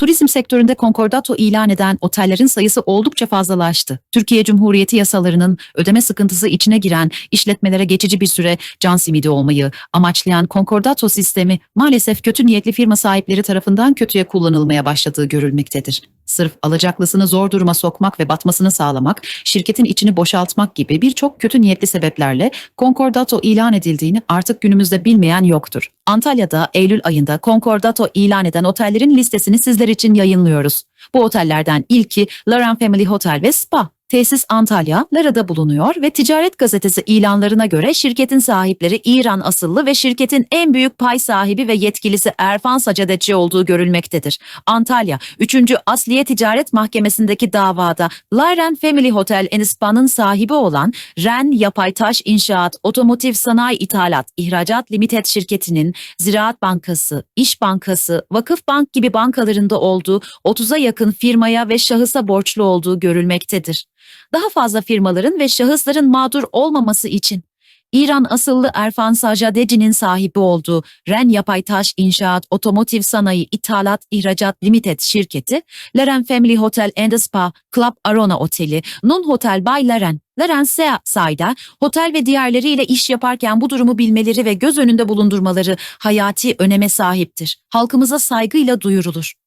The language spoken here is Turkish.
Turizm sektöründe konkordato ilan eden otellerin sayısı oldukça fazlalaştı. Türkiye Cumhuriyeti yasalarının ödeme sıkıntısı içine giren işletmelere geçici bir süre can simidi olmayı amaçlayan konkordato sistemi maalesef kötü niyetli firma sahipleri tarafından kötüye kullanılmaya başladığı görülmektedir. Sırf alacaklısını zor duruma sokmak ve batmasını sağlamak, şirketin içini boşaltmak gibi birçok kötü niyetli sebeplerle konkordato ilan edildiğini artık günümüzde bilmeyen yoktur. Antalya'da Eylül ayında konkordato ilan eden otellerin listesini sizler için yayınlıyoruz. Bu otellerden ilki Laran Family Hotel ve Spa. Tesis Antalya, Lara'da bulunuyor ve Ticaret Gazetesi ilanlarına göre şirketin sahipleri İran asıllı ve şirketin en büyük pay sahibi ve yetkilisi Erfan Sacadetçi olduğu görülmektedir. Antalya, 3. Asliye Ticaret Mahkemesi'ndeki davada Laran Family Hotel and Spa'nın sahibi olan Ren Yapay Taş İnşaat Otomotiv Sanayi İthalat İhracat Limited şirketinin Ziraat Bankası, İş Bankası, Vakıf Bank gibi bankalarında olduğu 30'a yakın firmaya ve şahısa borçlu olduğu görülmektedir. Daha fazla firmaların ve şahısların mağdur olmaması için İran asıllı Erfan Sajadeci'nin sahibi olduğu Ren Yapay Taş İnşaat Otomotiv Sanayi İthalat İhracat Limited şirketi, Laren Family Hotel and Spa, Club Arona Oteli, Nun Hotel by Laren, Laren Sea Sayda, otel ve diğerleriyle iş yaparken bu durumu bilmeleri ve göz önünde bulundurmaları hayati öneme sahiptir. Halkımıza saygıyla duyurulur.